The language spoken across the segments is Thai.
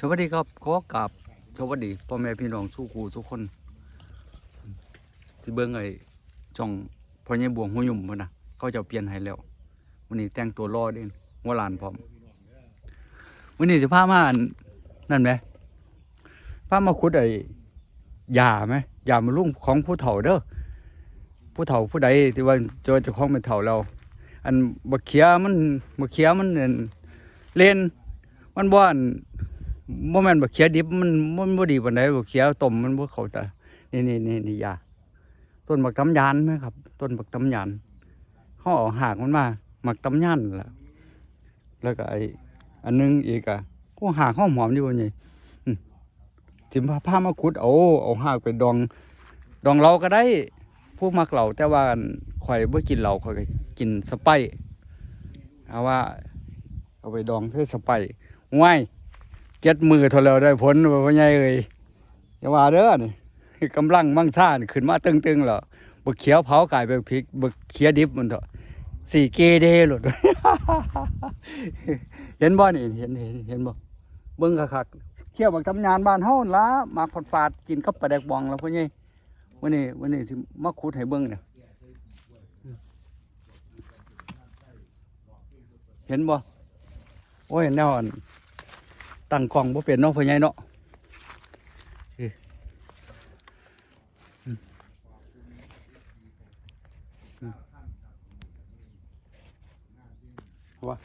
สวัสดีครับขอกราบสวัสดีพ่อแม่พี่น้องสู้ครูทุกคน ที่เบิ่งไอ้ช่องพ่อใหญ่บวงหัวยุ่มพุ่นน่ะเขาจะเปลี่ยนให้แล้ววันนี้แต่งตัวรอเด้งหัวหลานพร้อมวันนี้สิพามานนั่นไหมพามาขุดไอ้ยาไหมยามาลุ่งของผู้เฒ่าเด้อผู้เฒ่าผู้ใดที่ว่าเจอเจ้องเป็นเฒ่าเรา อันบักเขียมันบักเขียมันนั่นเล่นมันบ่อัน บ่แม่นบักเขียดิบมันมันบ่ดีปานใดบักเขียต้มมันบ่เข้าตานี่นี่นี่นี่ยาต้นบักตำยานไหมครับ ต้นบักตำยานเฮาเอาหากมันมาหมักตำยานล่ะแล้วก็ไออันนึงอีกอะโอ้หากหอมหอมๆดีบ่นี่อืมสิพาพามาขุดเอาเอาหากไปดอง ดองเราก็ได้ผู้มักเหล้าแต่ว่าข่อยบ่กินเหล้าข่อยก็กินสไปเอาว่า เอาไปดองคือสไปง่าย เจ็ดมือเท่าแล้วได้ผลว่าพ่อใหญ่เอ้ยอย่าว่าเด้อนี่กำลังมั่งท่านขึ้นมาตึงๆแล้วบักเขียวเผากลายเป็นพริกบักเขียดิบมันเถอะสี่เกเดหลุดเห็นบ่นี่เห็นเห็นเห็นบ่เบิ่งคักๆเที่ยวบักตำยานบ้านเฮาละมาฝาดฝาดกินกับปลาแดกบองแล้วพ่อใหญ่วันนี้วันนี้สิมาขุดให้เบิ่งเนี่ยเห็นบ่โอ้ยแนวอัน ตั้งกล้องบ่เป็นเนาะพ่อใหญ่เนาะเอ้ยอืมอืมว่า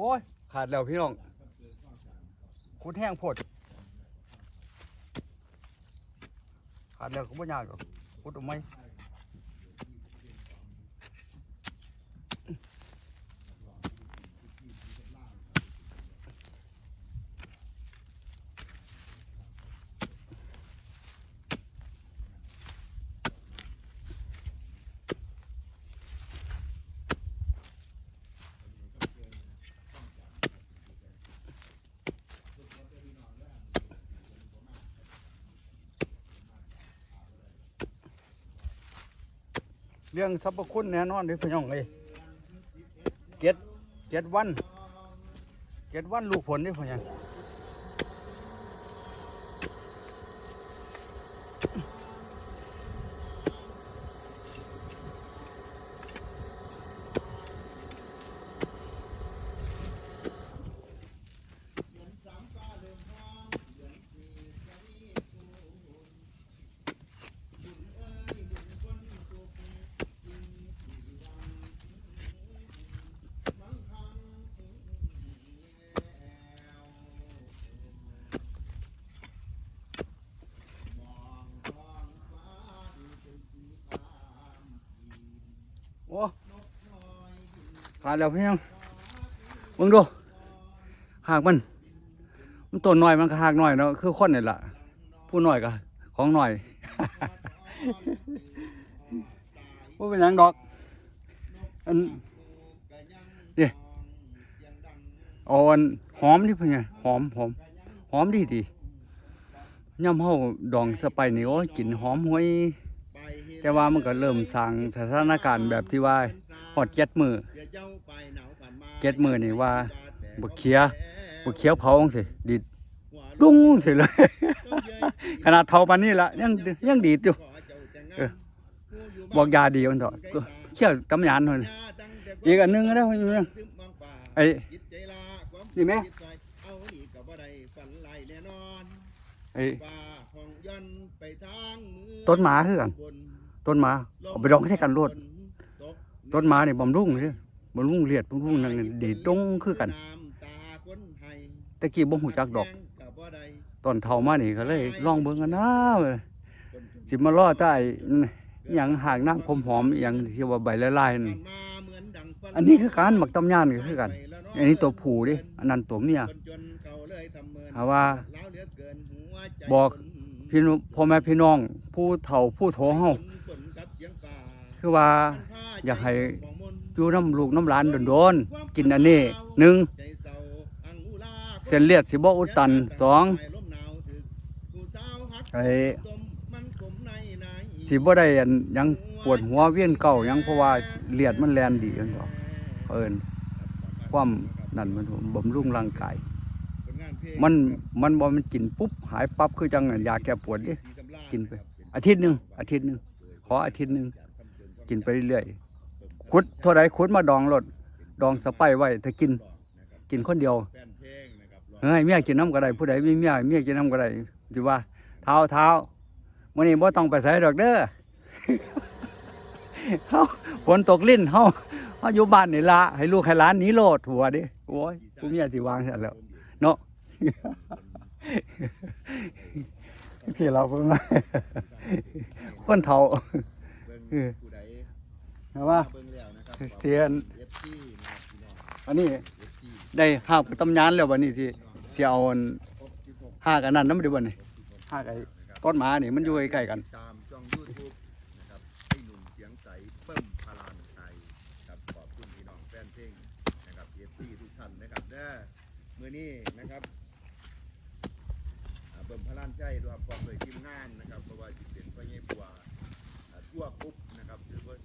โอ้ย ขาดแล้วพี่น้องคุดแห้งโพดขาดแล้วก็ไม่ยากหรอกคุดเอาไหม เรื่องสรรพคุณแน่นอนเด้อพี่น้องเลยเจ็ดเจ็ดวันเจ็ดวันลูกผลเด้อพ่องหญ่โอ้ ขาดแล้วพี่น้องเบิ่งดูหากมัน มันต้นน้อยมันก็หากหน้อยเนาะคือคนนี่แหละผู้หน้อยก็ของหน้อยว่าเป็นยังดอกอันเดี๋ยวเอาอันหอมที่เพิ่นไงหอมหอมหอมดีดีย่ำเฮาดองสไปนี่โอ้ยกลิ่นหอมหวย แต่ว่ามันก็เริ่มสร้างสถานการณ์แบบที่ว่าฮอดเจ็ดมือเจ็ดมือนี่ว่าบักเขียบักเขียวเผาจังซี่ดิดดุ้งสิเลย ขนาดเท่าปานนี้ละยังยังดีดอยู่บอกยาดีมันเถอะเชี่ยวตำยานเท่านั้นอีกอันหนึงก็ได้อยู่เนี่ยไอ้นี่แม่ไอ้ต้นหมาคือกัน ต้นมาเอาไปดองใส่กันโลดต้นมาเนี่ยบำรุงเด้อบำรุงเลียดบำรุงนั่นดีดงคือกันตะกี้บ่ฮู้จักดอก ตอนเฒ่ามานี่ก็เลยลองเบิ่งกันนะสิมารอใต้อหยังหากน้ำหอมอหยังที่ว่าใบละลายนั่นอันนี้คือการหมักตำยานก็คือกัน อันนี้ตัวผูดิ อันนั้นตัวเมียหาว่าบอกพี่น้องพ่อแม่พี่น้อง ผู้เฒ่าผู้โถเฮา คือว่าอยากให้อยู่น้ำลูกน้ำหลานโดนๆกินอันนี้หนึ่งเลาเส้นเลือดสิบอุดตันสองไอ้สิบ่ได้อันยังปวดหัวเวียนเก่ายังเพราะว่าเลือดมันแลนดีจังดอกเอิ้นความนั่นมันบำรุงร่างกายมันมันบ่มันกินปุ๊บหายปั๊บคือจังยาแก้ปวดเด้สีสำราญกินไป อาทิตย์หนึ่งอาทิตย์หนึ่งขออาทิตย์หนึ่ง กินไปเรื่อยๆขุดเท่าใดขุดมาดองรถดองสไปไว้ถ้ากินกินคนเดียวเฮ้ยเมียกินน้ำก็ได้ผู้ใดมีเมียเมียกินน้ำก็ได้สิว่า เท้าเท้ามื้อนี้บ่ต้องไปไสดอกเด้อเฮาฝนตกลิ้นเฮาเฮาอยู่บ้านนี่ละให้ลูกให้หลานหนีโลดหัวดิโอ้ยผู้เมียสิวางซั่แล้ว เนาะที่เราเพิ่งมาคนเฒ่า เบิ่งผู้ใดนะว่าเบิ่งแล้วนะครับเทียนเอฟซีนะครับพี่น้อง อันนี้ได้ห้ากตำยานแล้วบัดนี้สิสิเอาอันครบสิบหกหากอันนั้นนำได้บ่นี่หากไอ้ต้นหมานี่มันอยู่ใกล้ๆกัน ตามช่องยูทูบนะครับให้หนุ่มเสียงใสเปิ้มพลานไทยครับขอบคุณพี่น้องแฟนเพลงนะครับเอฟซีทุกท่านนะครับเด้อมื้อนี้นะครับอ่าเบิ่มพลานใจด้วยครับพร้อมด้วยทีมงานนะครับเพราะว่าสิเป็นพ่อใหญ่บัวอ่าทั่วคุกนะครับหรือว่า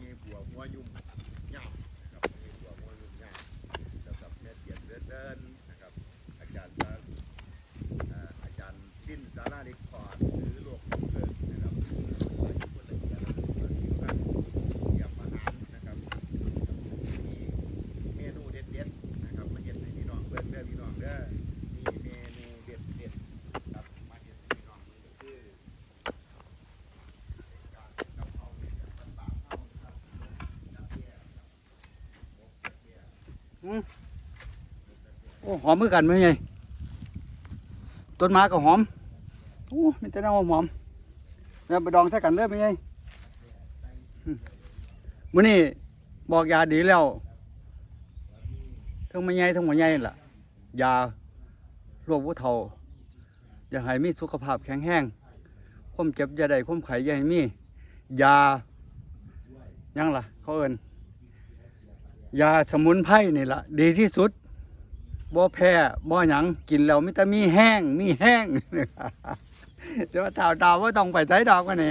ไงหัวหัวยุ่มยาบพ่อใหญ่บัวหัวยุ่มยาวแล้วกับแม่เตียนเดินเดินนะครับ อาจารย์สาอ่าอาจารย์ดิ้นสาราเด็กพอดหรือโลกของเกิดนะครับอายุคนละเอียดนะครับทีมงานเยี่ยมอาหารนะครับมีเมนูเด็ดๆนะครับมาเห็นให้พี่น้องเพื่อนเพื่อนพี่น้องเด้อมีเมนูเด็ดๆครับมาเห็นให้พี่น้องมันก็คือการกะเพราเนี่ยแบบบ้านๆเฮานะครับจับแย่ครับหมกจับแย่ โอ้หอมมือกันไหมไงต้นไม้ก็หอมโอ้มีแต่น้ำหอมๆแล้วไปดองใส่กันเลยไหมไงมมื้อนี้บอกยาดีแล้วทั้งไม่ใหญ่ทั้งไม่ใหญ่ล่ะยาโรคผู้เฒ่าอย่าให้มีสุขภาพแข็งแรงความเจ็บอย่าได้ความไข้อย่าให้มียายังล่ะเขาเอินยาสมุนไพรนี่ล่ะ ดีที่สุด บ่แพ้บ่หยังกินแล้วมิแต่มีแห้งมีแห้งแต่ว่าเท่าดาวว่าต้องไปใช้ดอกกันนี่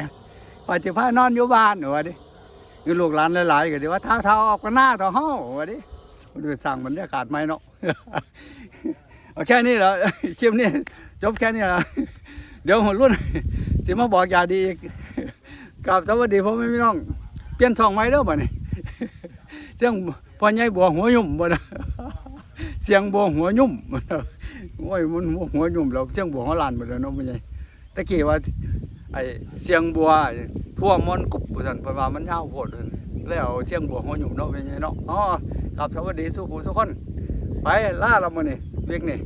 ปฏิภานอนอยู่บ้านว่าดิคือลูกหลานหลายๆก็ดีว่าเท่าเท่าออกกันหน้าต่อเฮาว่าดิดูสั่งบรรยากาศไหมเนาะเอาแค่นี้เหรอคลิปนี้จบแค่นี้เหรอเดี๋ยวหัวรุ่นสิมาบอกยาดีอีกกราบสวัสดีพ่อแม่พี่น้อง เปลี่ยนช่องใหม่เด้อบ่นี่เสียงพ่อใหญ่บัวหัวยุ่มบ่นะ เสียงบัวหัวยุ่มโอ้ยมันหัวยุ่มเราเสียงบัวหัวลานหมดแล้วเนาะมันไงตะกี้ว่าไอ้เสียงบัวทั่วมอนกุบสันเพราะว่ามันยาวโพดว่าซั่นแล้วเสียงบัวหัวยุ่มเนาะเป็นไงเนาะอ๋อครับสวัสดีสุขุสุกคนไปล่าเรามาเนี่ยเวียกนี่